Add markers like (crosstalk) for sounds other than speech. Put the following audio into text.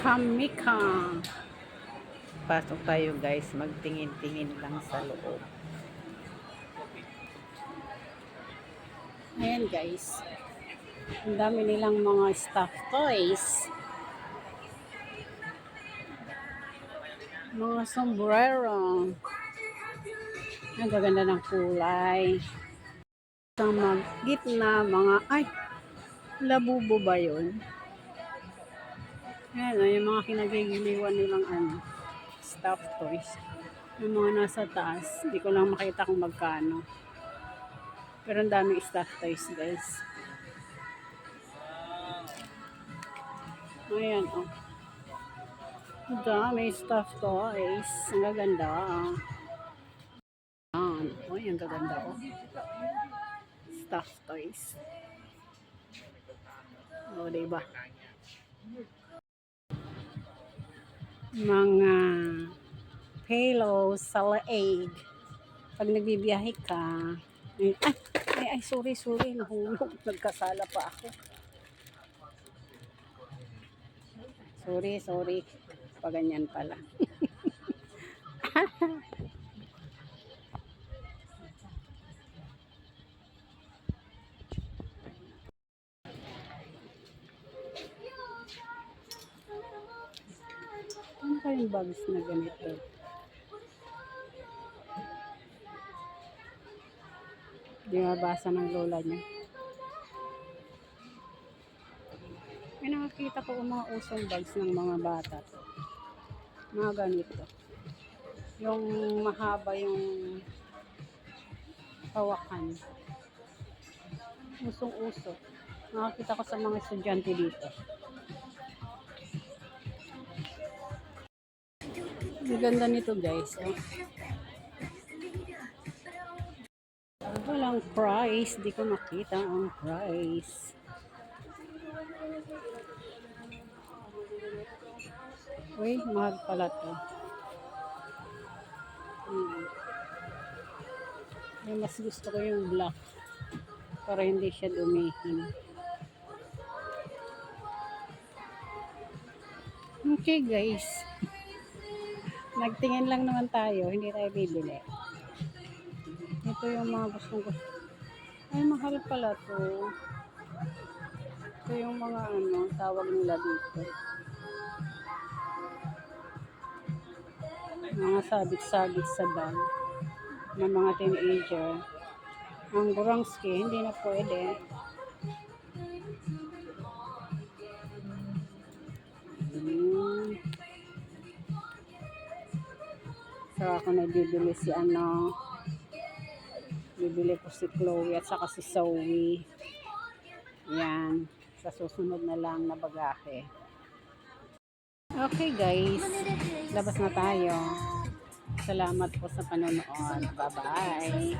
Kamika. Pasok tayo guys, magtingin-tingin lang sa loob. Ayan guys. Ang dami nilang mga stuffed toys. Mga sombrero. Ang gaganda ng kulay. Sa gitna, mga, ay, labubo ba yun? Ayan, o, yung mga kinagigiliwan nilang ano, stuffed toys. Yung mga nasa taas, hindi ko lang makita kung magkano. Pero ang daming stuffed toys, guys. Ayan, oh. Ang dami stuffed toys. Ang gaganda. Ayan. Uy, ang gaganda, oh. Stuffed toys. O, oh, diba? Mga pillows sa leeg. Pag nagbibiyahe ka, ay, ay, ay, ay, sorry, sorry, nahulog. (laughs) Nagkasala pa ako. Sorry, sorry. Paganyan pala. (laughs) kayong bags na ganito? Di mabasa ng lola niya. May nakakita ko mga usong bags ng mga bata. Mga ganito. Yung mahaba yung hawakan. Usong-uso. Nakakita ko sa mga estudyante dito. Ang ganda nito guys. Oh. Walang price. Di ko makita ang price. Uy, mahal pala to. Hmm. Ay, mas gusto ko yung black. Para hindi siya dumihin. Okay guys. Nagtingin lang naman tayo, hindi tayo bibili. Ito yung mga gustong gusto. Ay, mahal pala to. Ito yung mga ano, tawag nila dito. Mga sabit-sabit sa bag ng mga teenager. Ang Gorangski, hindi na pwede. So ako na bibili si ano bibili ko si Chloe at saka si Zoe. Yan. Sa susunod na lang na bagahe. Okay guys. Labas na tayo. Salamat po sa panonood. Bye bye